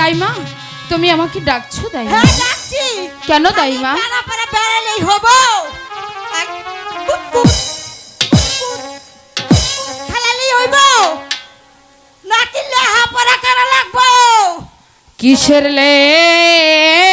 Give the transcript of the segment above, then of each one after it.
দাইমা তুমি আমাকে ডাকছো দাইমা? হ্যাঁ ডাকছি। কেন দাইমা? পাড়া পাড়া বেড়ালেই হব। খেলালেই হইব। নাকি লেহা পড়া করা লাগবো? কিসের লেখা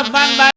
রব্বান